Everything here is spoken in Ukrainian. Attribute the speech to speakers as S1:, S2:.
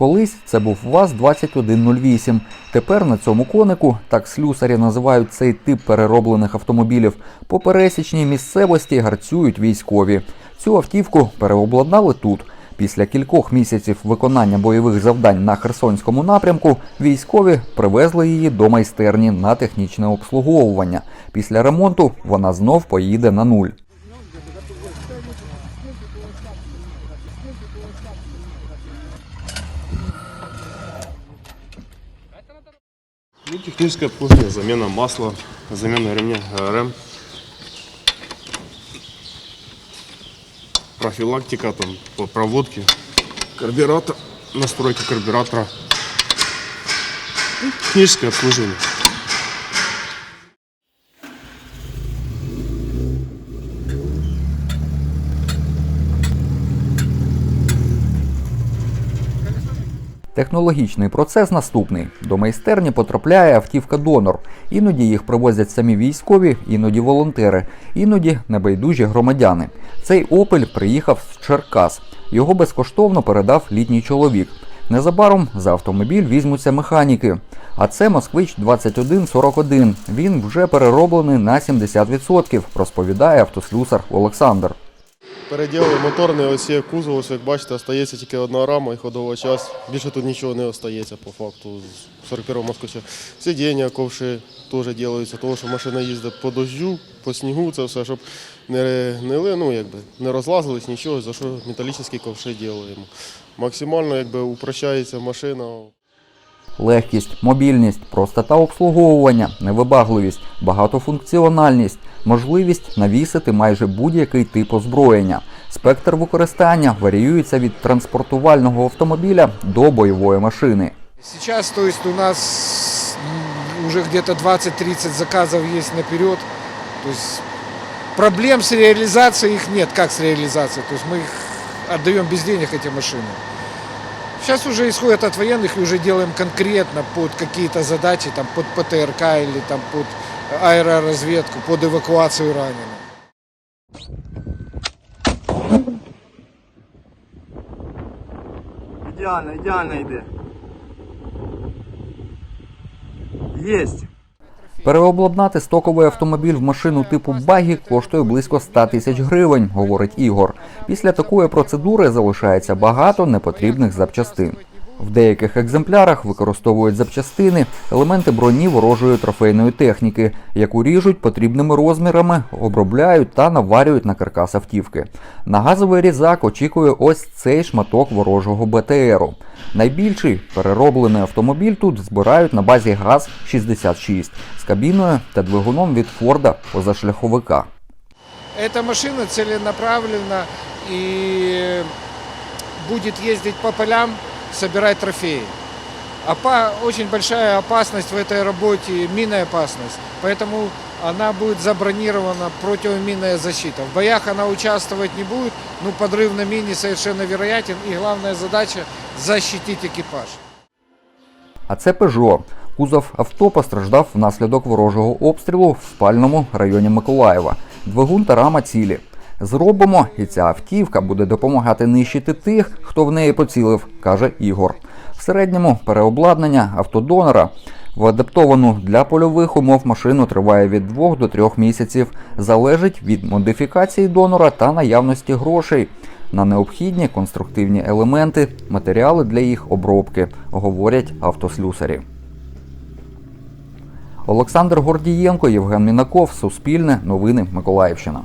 S1: Колись це був ВАЗ-2108. Тепер на цьому конику, так слюсарі називають цей тип перероблених автомобілів, по пересічній місцевості гарцюють військові. Цю автівку переобладнали тут. Після кількох місяців виконання бойових завдань на Херсонському напрямку військові привезли її до майстерні на технічне обслуговування. Після ремонту вона знов поїде на нуль.
S2: Ну, техническое обслуживание, замена масла, замена ремня ГРМ, профилактика там по проводке, карбюратор, настройка карбюратора, Ну, техническое обслуживание.
S1: Технологічний процес наступний: до майстерні потрапляє автівка донор. Іноді їх привозять самі військові, іноді волонтери, іноді небайдужі громадяни. Цей Опель приїхав з Черкас. Його безкоштовно передав літній чоловік. Незабаром за автомобіль візьмуться механіки. А це Москвич 2141. Він вже перероблений на 70%, розповідає автослюсар Олександр.
S3: Переділи моторний, ось є кузов, ось як бачите, остається тільки одна рама і ходова часть. Більше тут нічого не остається по факту з 41-го москвича. Сидіння, ковши теж робляться, тому що машина їздить по дождю, по снігу, це все, щоб не, ну, якби, не розлазились нічого, за що металічні ковши робимо. Максимально якби, упрощається машина.
S1: Легкість, мобільність, простота обслуговування, невибагливість, багатофункціональність, можливість навісити майже будь-який тип озброєння. Спектр використання варіюється від транспортувального автомобіля до бойової машини.
S4: Сейчас, то есть у нас м, уже где-то 20-30 заказов есть наперед. То есть проблем с реализацией их нет. Как с реализацией? То есть мы их отдаем без денег, эти машины. Сейчас уже исходят от военных и уже делаем конкретно под какие-то задачи, там, под ПТРК или там, под аэроразведку, под эвакуацию раненых.
S5: Ідеально, ідеально йде. Єсть.
S1: Переобладнати стоковий автомобіль в машину типу багі коштує близько 100 тисяч гривень, говорить Ігор. Після такої процедури залишається багато непотрібних запчастин. В деяких екземплярах використовують запчастини, елементи броні ворожої трофейної техніки, яку ріжуть потрібними розмірами, обробляють та наварюють на каркас автівки. На газовий різак очікує ось цей шматок ворожого БТРу. Найбільший перероблений автомобіль тут збирають на базі ГАЗ-66 з кабіною та двигуном від Форда позашляховика.
S4: Эта машина целенаправленно и будет ездить по полям, собирать трофеи. Опа- очень большая опасность в этой работе, минная опасность. Поэтому она будет забронирована противоминная защита. В боях она участвовать не будет, но подрыв на мине совершенно вероятен. И главная задача защитить экипаж.
S1: А це Peugeot. Кузов авто постраждав внаслідок ворожого обстрілу в спальному районі Миколаєва. Двигун та рама цілі. Зробимо, і ця автівка буде допомагати нищити тих, хто в неї поцілив, каже Ігор. В середньому переобладнання автодонора в адаптовану для польових умов машину триває від 2 до 3 місяців. Залежить від модифікації донора та наявності грошей на необхідні конструктивні елементи, матеріали для їх обробки, говорять автослюсарі. Олександр Гордієнко, Євген Мінаков, Суспільне, Новини Миколаївщина.